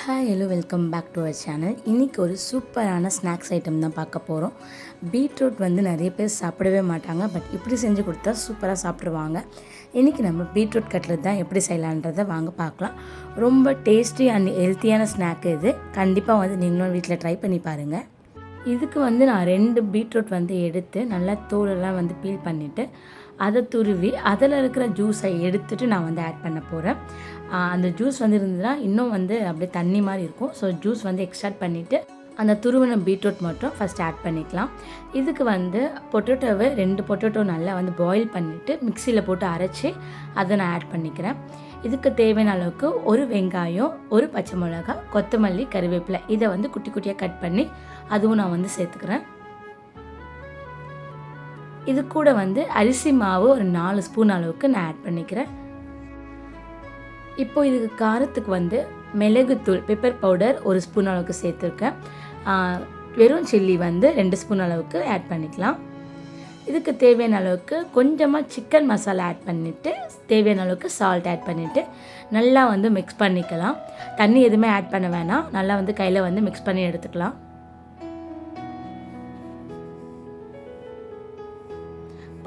Hi hello welcome back to our channel இன்றைக்கி ஒரு சூப்பரான ஸ்நாக்ஸ் ஐட்டம் தான் பார்க்க போகிறோம் பீட்ரூட் வந்து நிறைய பேர் சாப்பிடவே மாட்டாங்க பட் இப்படி செஞ்சு கொடுத்தா சூப்பராக சாப்பிடுவாங்க. இன்றைக்கி நம்ம பீட்ரூட் கட்லட் தான் எப்படி செய்யலான்றதை வாங்க பார்க்கலாம். ரொம்ப டேஸ்டி அண்ட் ஹெல்த்தியான ஸ்நாக் இது. கண்டிப்பாக வந்து நீங்களும் வீட்டில் ட்ரை பண்ணி பாருங்கள் இதுக்கு வந்து நான் ரெண்டு பீட்ரூட் வந்து எடுத்து நல்லா தோலெல்லாம் வந்து பீல் பண்ணிவிட்டு அதை துருவி அதில் இருக்கிற ஜூஸை எடுத்துட்டு நான் வந்து ஆட் பண்ண போகிறேன் அந்த ஜூஸ் வந்து இருந்ததுன்னா இன்னும் வந்து அப்படியே தண்ணி மாதிரி இருக்கும். ஸோ ஜூஸ் வந்து எக்ஸ்ட்ராக்ட் பண்ணிவிட்டு அந்த துருவின பீட்ரூட் மட்டும் ஃபஸ்ட் ஆட் பண்ணிக்கலாம். இதுக்கு வந்து பொட்டேட்டோவை ரெண்டு பொட்டேட்டோ நல்லா வந்து பாயில் பண்ணிவிட்டு மிக்சியில் போட்டு அரைச்சி அதை நான் ஆட் பண்ணிக்கிறேன். இதுக்கு தேவையான அளவுக்கு ஒரு வெங்காயம் ஒரு பச்சை மிளகாய் கொத்தமல்லி கருவேப்பிலை இதை வந்து குட்டி குட்டியாக கட் பண்ணி அதுவும் நான் வந்து சேர்த்துக்கிறேன். இது கூட வந்து அரிசி மாவு ஒரு நாலு ஸ்பூன் அளவுக்கு நான் ஆட் பண்ணிக்கிறேன். இப்போ இதுக்கு காரத்துக்கு வந்து மிளகுத்தூள் பெப்பர் பவுடர் ஒரு ஸ்பூன் அளவுக்கு சேர்த்துருக்கேன். வெறும் சில்லி வந்து ரெண்டு ஸ்பூன் அளவுக்கு ஆட் பண்ணிக்கலாம். இதுக்கு தேவையான அளவுக்கு கொஞ்சமாக சிக்கன் மசாலா ஆட் பண்ணிவிட்டு தேவையான அளவுக்கு சால்ட் ஆட் பண்ணிவிட்டு நல்லா வந்து மிக்ஸ் பண்ணிக்கலாம். தண்ணி எதுவுமே ஆட் பண்ண வேணாம். நல்லா வந்து கையில் வந்து மிக்ஸ் பண்ணி எடுத்துக்கலாம்.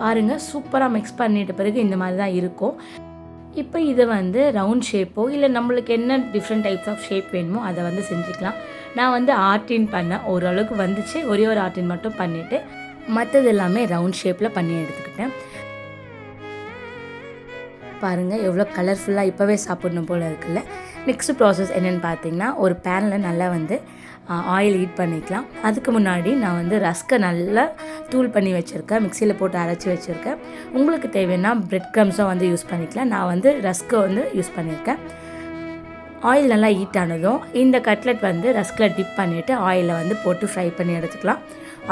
பாருங்கள் சூப்பராக மிக்ஸ் பண்ணிட்ட பிறகு இந்த மாதிரி தான் இருக்கும். இப்போ இதை வந்து ரவுண்ட் ஷேப்போ இல்லை நம்மளுக்கு என்ன டிஃப்ரெண்ட் டைப்ஸ் ஆஃப் ஷேப் வேணுமோ அதை வந்து செஞ்சுக்கலாம். நான் வந்து ஆர்டின் பண்ணேன் ஓரளவுக்கு வந்துச்சு. ஒரே ஒரு ஆர்டின் மட்டும் பண்ணிவிட்டு மற்றது எல்லாமே ரவுண்ட் ஷேப்பில் பண்ணி எடுத்துக்கிட்டேன். பாருங்கள் எவ்வளோ கலர்ஃபுல்லாக இப்போவே சாப்பிடணும் போல் இருக்குல்ல. நெக்ஸ்ட் ப்ராசஸ் என்னென்னு பார்த்தீங்கன்னா ஒரு பேனில் நல்லா வந்து ஆயில் ஹீட் பண்ணிக்கலாம். அதுக்கு முன்னாடி நான் வந்து ரஸ்க்கை நல்லா தூள் பண்ணி வச்சுருக்கேன். மிக்சியில் போட்டு அரைச்சி வச்சுருக்கேன். உங்களுக்கு தேவைன்னா பிரெட் க்ரம்ஸும் வந்து யூஸ் பண்ணிக்கலாம். நான் வந்து ரஸ்க்கை வந்து யூஸ் பண்ணியிருக்கேன் ஆயில் நல்லா ஹீட் ஆனதும் இந்த கட்லெட் வந்து ரஸ்கில் டிப் பண்ணிவிட்டு ஆயிலில் வந்து போட்டு ஃப்ரை பண்ணி எடுத்துக்கலாம்.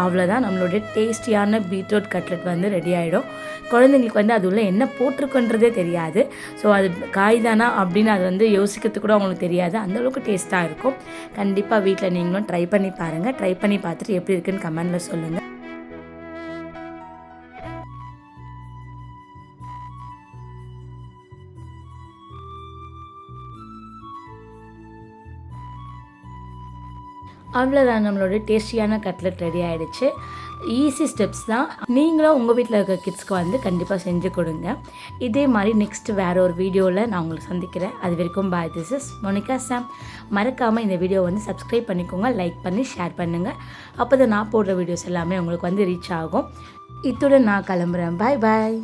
அவ்வளோதான் நம்மளுடைய டேஸ்டியான பீட்ரூட் கட்லெட் வந்து ரெடி ஆகிடும் குழந்தைங்களுக்கு வந்து அது உள்ள என்ன போட்டிருக்குன்றதே தெரியாது. ஸோ அது காய் தானா அப்படின்னு அது வந்து யோசிக்கிறதுக்கு கூட அவங்களுக்கு தெரியாது. அந்தளவுக்கு டேஸ்ட்டாக இருக்கும். கண்டிப்பாக வீட்டில் நீங்களும் ட்ரை பண்ணி பாருங்கள் ட்ரை பண்ணி பார்த்துட்டு எப்படி இருக்குன்னு கமெண்டில் சொல்லுங்கள் அவ்வளோதான் நம்மளோட டேஸ்டியான கட்லெட் ரெடி ஆகிடுச்சு ஈஸி ஸ்டெப்ஸ் தான். நீங்களும் உங்கள் வீட்டில் இருக்க கிட்ஸ்க்கு வந்து கண்டிப்பாக செஞ்சு கொடுங்க. இதே மாதிரி நெக்ஸ்ட் வேறு ஒரு வீடியோவில் நான் உங்களை சந்திக்கிறேன். அது வரைக்கும் bye this is Monica Sam மறக்காமல் இந்த வீடியோ வந்து சப்ஸ்கிரைப் பண்ணிக்கோங்க லைக் பண்ணி ஷேர் பண்ணுங்கள் அப்போ தான் நான் போடுற வீடியோஸ் எல்லாமே உங்களுக்கு வந்து ரீச் ஆகும். இத்துடன் நான் கிளம்புறேன். பாய் பாய்